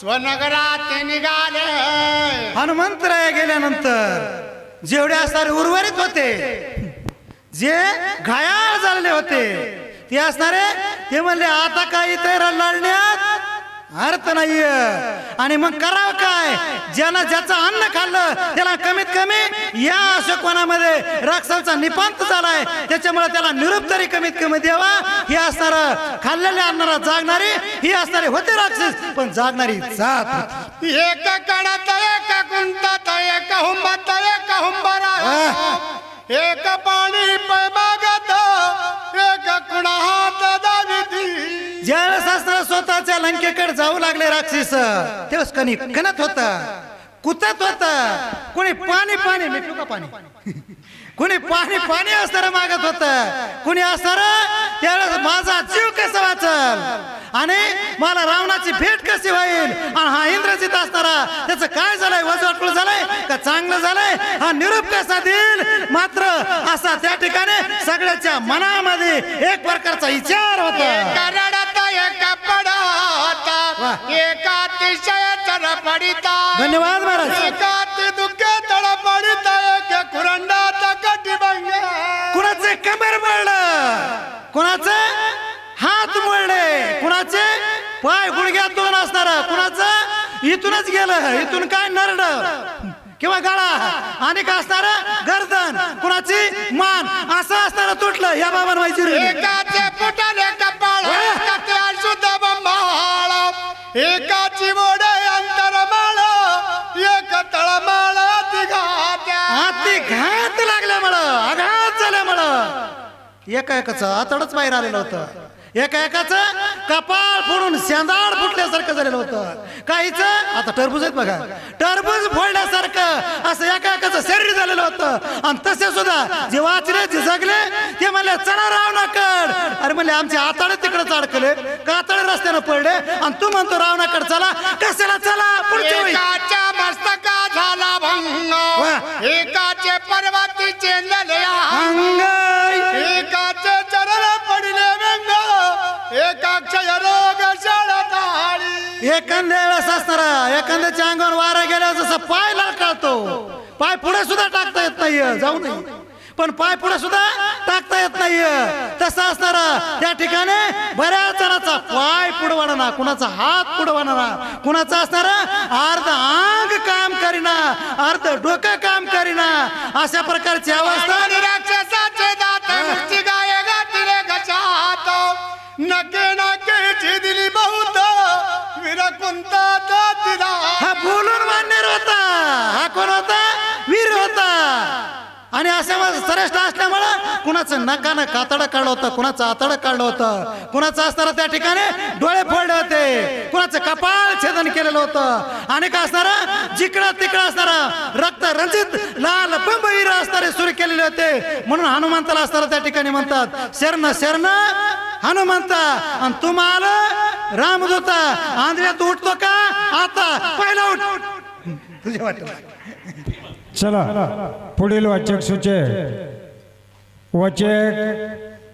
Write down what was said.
स्वनगरात निघाले. हनुमंतराय गेल्यानंतर जेवढे असणारे उर्वरित होते जे घायाळ झालेले होते ते असणारे ते म्हणले आता काय इथे लढण्यात अर्थ नाहीये. आणि मग करावं काय? ज्यानं ज्याचं अन्न खाल्लं त्याला कमीत कमी या अशोकवनामध्ये राक्षसांचा निपांत झालाय. त्याच्यामुळे त्याला निरूप तरी कमीत कमी द्यावा. ही असणार खाल्लेल्या अन्नाला जागणारी ही असणारे होते राक्षस पण जागणारी जात. एक कडात एक कुंतात एक हुंबात एक हुंबरा एक पाणी पैमागत राक्षस तेव्हाच कणी कणत होता. कुतत होता. कोणी पाणी पाणी मिठू का पाणी. कोणी पाणी पाणी असणार मागत होत. कोणी असणार त्यावेळेस माझा जीव कसा वाचल? आणि मला रावणाची भेट कशी होईल? आणि हा इंद्रजित असणारा त्याचं काय झालंय? वजवाटकुळ झालंय? का चांगलं झालंय? हा निरूप कसा देईल? मात्र असा त्या ठिकाणी सगळ्याच्या मनामध्ये एक प्रकारचा विचार होता. एक अतिशय तडपडिता धन्यवाद महाराज. एकात दुःख तडपडिता एक कुरंडात कटिबंग कुणाचे कमर मळलं? कुणाचे हात मळले? कुणाचे पाय गुडघ्यात दोन असणार? कुणाचं इथूनच गेलं? इथून काय नरड? किंवा गळा? आणि काय असणार? गर्दन. कुणाची मान? असं असणार तुटलं. या बाबा माहिती एकाची एकाची अंतर अंतरमाळ एक तळमाळ तिघात्या हाती घात लागल्यामुळं आघात झाल्यामुळं. एका एकाचं आतडच बाहेर आलेलं होतं. एका एकाचं कपाळ फोडून शेंदाड फुटल्यासारखं झालेलं होतं. काहीच? आता टरबूज आहेत बघा. टरबूज फोडल्यासारखं असं एका एकाचं शरीर झालेलं होतं. आणि तसे सुद्धा जे वाचले जे जगले ते म्हणले चला राव नाकड. अरे म्हणले आमचे आताडे तिकडे अडकले कातळे रस्त्यानं पडले. आणि तू म्हणतो रावणाकड चला. कशाला चला? पुढच्या वेळी. एकाच्या मस्तका झाला भंग. वा. एकाचे पर्वती चेंदल्या अंगाई एकाचे चरण पडले व्यंग. एकाक्षय रोग शाळा एखाद्या वेळेस असणारा एखाद्याच्या अंगावर वारा गेल्यावर जसं पाय लळकाळतो पाय पुढे सुद्धा टाकता येत नाहीये. जाऊ नये. पण पाय पुढे सुद्धा टाकता येत नाहीये. तसं असणारा त्या ठिकाणी बऱ्याच जणांचा पाय पुढवाना कुणाचा हात पुढवाना कुणाचा असणारा अर्ध अंग काम करीना अर्ध डोकं काम करीना अशा प्रकारची अवस्था. नके नकेची दिली बहुत. विरकुंतात दिला हा बोलून मान्य होता. हा कोण होता? आणि अशा श्रेष्ठ असल्यामुळं कुणाचं नकानं कातडं काढलं होतं कुणाचं आतडं काढलं होतं कुणाचं असणारं त्या ठिकाणी डोळे फोडले होते कुणाचं कपाळ छेदन केलेलं होतं. आणि का असणारं? जिकडं तिकडं असणारं रक्त रंजित लाल बंबईर असणारे सुरू केलेले होते. म्हणून हनुमंताला असणारं त्या ठिकाणी म्हणतात शरण शरण हनुमंता आणि तुम्हाला रामदूता आंध्र्या उठतो का? आता पहिला उठ. तुझ्या वाटत चला पुढील वाचक सुचे वाचक